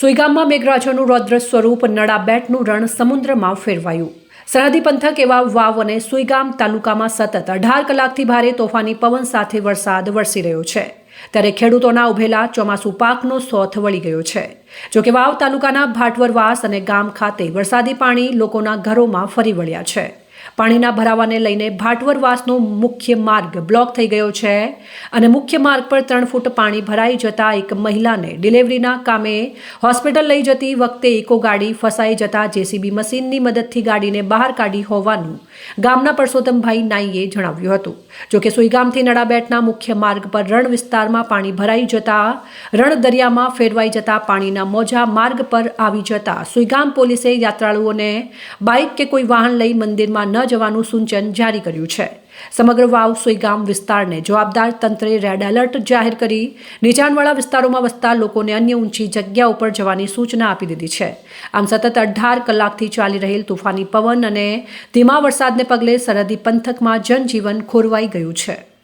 સુઈગામમાં મેઘરાજાનું રૌદ્ર સ્વરૂપ નડાબેટનું રણ સમુદ્રમાં ફેરવાયું. સરહદી પંથક એવા વાવ અને સુઈગામ તાલુકામાં સતત અઢાર કલાકથી ભારે તોફાની પવન સાથે વરસાદ વરસી રહ્યો છે. ત્યારે ખેડૂતોના ઉભેલા ચોમાસુ પાકનો સોથ વળી ગયો છે. જોકે વાવ તાલુકાના ભાટવરવાસ અને ગામ ખાતે વરસાદી પાણી લોકોના ઘરોમાં ફરી વળ્યા છે. પાણીના ભરાવાને લઈને ભાટવરવાસનો મુખ્ય માર્ગ બ્લોક થઈ ગયો છે અને મુખ્ય માર્ગ પર ત્રણ ફૂટ પાણી ભરાઈ જતા એક મહિલાને ડિલિવરીના કામે હોસ્પિટલ લઈ જતી વખતે ઇકો ગાડી ફસાઈ જતા જેસીબી મશીનની મદદથી ગાડીને બહાર કાઢી હોવાનું ગામના પરસોત્તમભાઈ નાઈએ જણાવ્યું હતું. જોકે સુઈગામથી નડાબેટના મુખ્ય માર્ગ પર રણ વિસ્તારમાં પાણી ભરાઈ જતા રણ દરિયામાં ફેરવાઈ જતા પાણીના મોજા માર્ગ પર આવી જતા સુઈગામ પોલીસે યાત્રાળુઓને બાઇક કે કોઈ વાહન લઈ મંદિરમાં ન જવાનું સૂચન જારી કર્યું છે. સમગ્ર વાવ સુઈગામ વિસ્તારને જવાબદાર તંત્રે રેડ એલર્ટ જાહેર કરી. નીચાણવાળા વિસ્તારોમાં વસતા લોકોને અન્ય ઊંચી જગ્યા ઉપર જવાની સૂચના આપી દીધી છે. આમ સતત અઢાર કલાકથી ચાલી રહેલ તોફાની પવન અને ધીમા વરસાદને પગલે સરહદી પંથકમાં જનજીવન ખોરવાઈ ગયું છે.